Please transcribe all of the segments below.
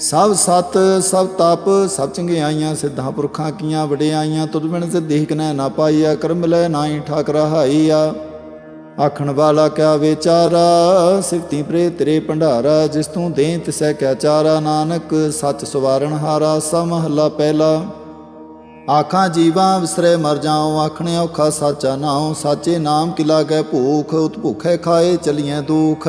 ਸਭ ਸਤ, ਸਭ ਤਪ, ਸਭ ਚੰਗਿਆਈਆਂ ਸਿੱਧਾਂ ਪੁਰਖਾਂ ਕੀਆਂ ਵਡਿਆਈਆਂ ਤੁਧ ਬਿਨ ਸਿੱਧੀ ਕਨੈ ਨਾ ਪਾਈਆ, ਕਰਮ ਲੈ ਨਾਹੀ ਠਾਕ ਰਹਾਈਆ ਆਖਣ ਵਾਲਾ ਕਿਆ ਵਿਚਾਰਾ, ਸਿਫਤੀ ਪ੍ਰੇ ਤੇਰੇ ਭੰਡਾਰਾ, ਜਿਸ ਤੂੰ ਦੇ ਤਿਸੈ ਕਿਆ ਚਾਰਾ, ਨਾਨਕ, ਸੱਚ ਸਵਾਰਨ ਹਾਰਾ ਸਮਹਲਾ ਪਹਿਲਾ। ਆਖਾਂ ਜੀਵਾਂ ਵਿਸਰੇ ਮਰ ਜਾਉ, ਆਖਣੇ ਔਖਾ ਸਾਚਾ ਨਾਉ, ਸਾਚੇ ਨਾਮ ਕਿਲਾ ਲਾਗੈ ਭੂਖ ਉਤ ਭੁਖੇ ਖਾਏ ਚਲੀਐ ਦੁਖ।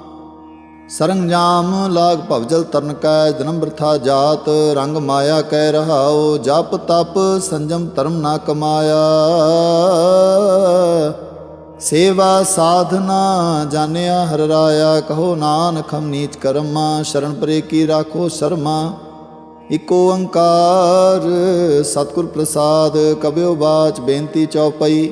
ਸਰੰਜਾਮ ਲਾਗ ਭਵਜਲ ਤਰਨ ਕੈ ਜਨਮ ਬਰਥਾ ਜਾਤ, ਰੰਗ ਮਾਇਆ ਕਹਿ ਰਹਾਓ ਜਪ ਤਪ ਸੰਜਮ ਧਰਮ ਨਾ ਕਮਾਇਆ। ਸੇਵਾ ਸਾਧਨਾ ਜਾਣਿਆ ਹਰ ਰਾਇਆ, ਕਹੋ ਨਾਨਕ ਹਮ ਨੀਚ ਕਰਮਾ, ਸ਼ਰਨ ਪਰੇ ਕੀ ਰਾਖੋ ਸ਼ਰਮਾ। ਇਕ ਓੰਕਾਰ, ਸਤਿਗੁਰ ਪ੍ਰਸਾਦ, ਕਬਿਓ ਬਾਚ ਬੇਨਤੀ ਚੌਪਈ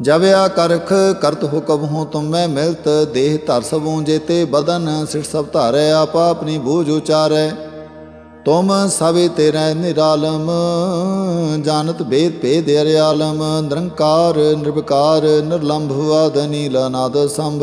ਜਬ ਆ ਕਰਖ ਕਰਤ ਹੁਕਮ ਹੋ ਤੁਮੈ ਮਿਲਤ, ਦੇਹ ਧਰ ਸਭੂ ਜੇਤੇ ਬਦਨ, ਸਿਰ ਸਭ ਧਾਰੈ, ਆਪਾ ਆਪਣੀ ਬੂਝ ਉਚਾਰੈ। ਤੁਮ ਸਭੇ ਤੇਰੇ ਨਿਰਾਲਮ, ਜਾਣਤ ਭੇਦ ਭੇਦ ਅਰਿਆਲਮ, ਨਿਰੰਕਾਰ, ਨਿਰਵਿਕਾਰ, ਨਿਰਲੰਭ ਆਦਨੀ ਨਾਦ ਸੰਭ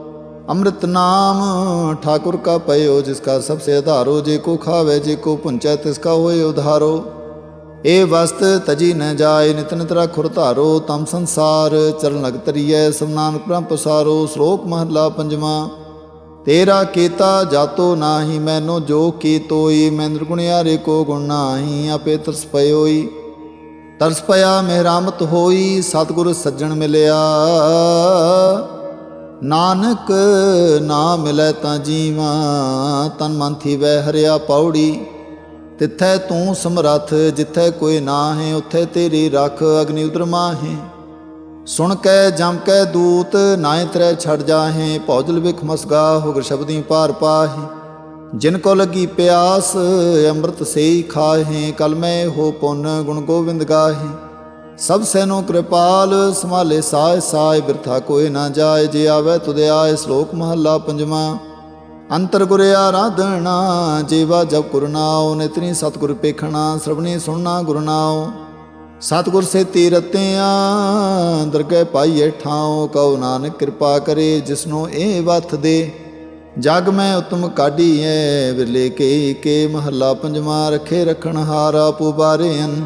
ਅੰਮ੍ਰਿਤ ਨਾਮ ਠਾਕੁਰ ਕਾ ਪਇਓ, ਜਿਸ ਕਾ ਸਭ ਸੇ ਆਧਾਰੋ ਜੇ ਕੋ ਖਾਵੇ, ਜੇ ਕੋ ਪੁੰਚੈ, ਤਿਸ ਉਧਾਰੋ। ਇਹ ਵਸਤ ਤਜੀ ਨ ਜਾਏ, ਨਿਤ ਨਿਤ ਰਖੁਰ ਧਾਰੋ, ਤਮ ਸੰਸਾਰ ਚਰਨ ਲਗ ਤਰੀਐ ਸਭ ਨਾਨਕ ਪ੍ਰਮ ਪਸਾਰੋ, ਸ਼ਲੋਕ ਮਹਲਾ ਪੰਜਵਾਂ। ਤੇਰਾ ਕੀਤਾ ਜਾਤੋ ਨਾਹੀ, ਮੈਨੋ ਜੋ ਕੀ ਤੋਈ ਮੈਂ ਨਿਰਗੁਣਿਆਰੇ ਕੋ ਗੁਣ ਨਾਹੀ, ਆਪੇ ਤਰਸ ਪਇਓਈ। ਤਰਸ ਪਿਆ ਮਿਹਰਾਮਤ ਹੋਈ, ਸਤਿਗੁਰ ਸੱਜਣ ਮਿਲਿਆ। ਨਾਨਕ ਨਾ ਮਿਲੈ ਤਾਂ ਜੀਵਾ, ਤਨ ਮਨ ਥੀ ਵੈ ਹਰਿਆ ਪੌੜੀ। ਤਿੱਥੈ ਤੂੰ ਸਮਰੱਥ, ਜਿੱਥੈ ਕੋਈ ਨਾ ਹੈ ਉੱਥੇ ਤੇਰੀ ਰੱਖ ਅਗਨੀ ਉਦਰ ਮਾਹੇ। ਸੁਣ ਕੈ, ਜਮ ਕੈ ਦੂਤ ਨਾਇ ਤਰੇ ਛੜ ਜਾਹੇ, ਭੌਜਲ ਵਿਖ ਮਸਗਾ ਹੋਗਰ ਸ਼ਬਦੀ ਪਾਰ ਪਾਹੇ। ਜਿਨ ਕੋ ਲਗੀ ਪਿਆਸ, ਅੰਮ੍ਰਿਤ ਸੇਈ ਖਾਹੇ, ਕਲ ਮੈਂ ਹੋ ਪੁੰਨ ਗੁਣ ਗੋਬਿੰਦ ਗਾਹੇ। ਸਭ ਸੈਨੋ ਕਿਰਪਾਲ, ਸੰਭਾਲੇ ਸਾਇ ਸਾਇ ਬਿਰਥਾ ਕੋਈ ਨਾ ਜਾਏ, ਜੇ ਆਵੇ ਤੁਦੇ ਆਏ ਸ਼ਲੋਕ ਮਹੱਲਾ ਪੰਜਵਾਂ। ਅੰਤਰ ਗੁਰ ਆਰਾਧਣਾ ਜੀਵਾ ਜਪ ਗੁਰਨਾਉ ਨਿਤਨੀ ਸਤਿਗੁਰ ਪੇਖਣਾ, ਸਰਵਣੀ ਸੁਣਨਾ ਗੁਰਨਾਉ ਸਤਿਗੁਰ ਸੇ ਤੀਰਤਿਆਂ, ਦਰਗਹਿ ਪਾਈਏ ਠਾਉ, ਕਉ ਨਾਨਕ ਕਿਰਪਾ ਕਰੇ ਜਿਸਨੂੰ ਇਹ ਵਥ ਦੇ। ਜਗ ਮੈਂ ਉਤਮ ਐ ਵਿਰਲੇ ਕੇ ਕੇ ਮਹੱਲਾ ਪੰਜਵਾਂ, ਰਖੇ ਰਖਣ ਹਾਰਾ ਪੁਬਾਰੇਨ